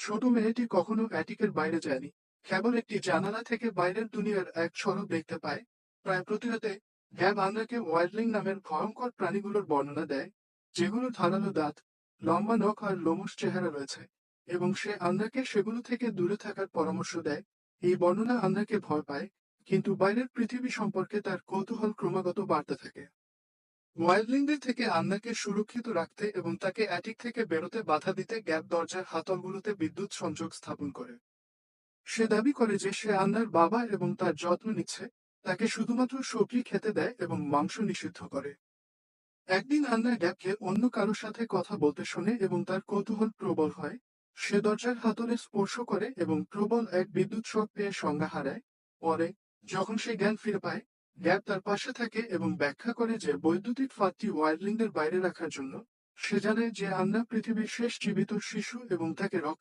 ছোট মেয়েটি কখনো অ্যাটিকের বাইরে যায়নি। কেবল একটি জানালা থেকে বাইরের দুনিয়ার এক ঝলক দেখতে পায়। প্রায় প্রতিরাতে গ্যাব আন্দ্রাকে ওয়াইল্ডলিং নামের ভয়ঙ্কর প্রাণীগুলোর বর্ণনা দেয়, যেগুলো ধারালো দাঁত, লম্বা নখ আর লোমশ চেহারা রয়েছে, এবং সে আন্দ্রাকে সেগুলো থেকে দূরে থাকার পরামর্শ দেয়। এই বর্ণনা আন্দ্রাকে ভয় পায়, কিন্তু বাইরের পৃথিবী সম্পর্কে তার কৌতূহল ক্রমাগত বাড়তে থাকে। ওয়াইল্ডলিংদের থেকে আন্নাকে সুরক্ষিত রাখতে এবং তাকে অ্যাটিক থেকে বেরোতে বাধা দিতে গ্যাপ দরজার হাতলগুলোতে বিদ্যুৎ সংযোগ স্থাপন করে। সে দাবি করে যে সে আন্নার বাবা এবং তার যত্ন নিচ্ছে, তাকে শুধুমাত্র সবজি খেতে দেয় এবং মাংস নিষিদ্ধ করে। একদিন আন্না গ্যাপকে অন্য কারোর সাথে কথা বলতে শোনে এবং তার কৌতূহল প্রবল হয়। সে দরজার হাতলে স্পর্শ করে এবং প্রবল এক বিদ্যুৎ শক পেয়ে সংজ্ঞা হারায়। পরে, যখন সে জ্ঞান ফিরে পায় গ্যাপ তার পাশে থাকে এবং ব্যাখ্যা করে যে বৈদ্যুতিক ফাঁদটি ওয়াইল্ডলিংদের বাইরে রাখার জন্য, সে জানে যে আন্না পৃথিবীর শেষ জীবিত শিশু এবং তাকে রক্ষা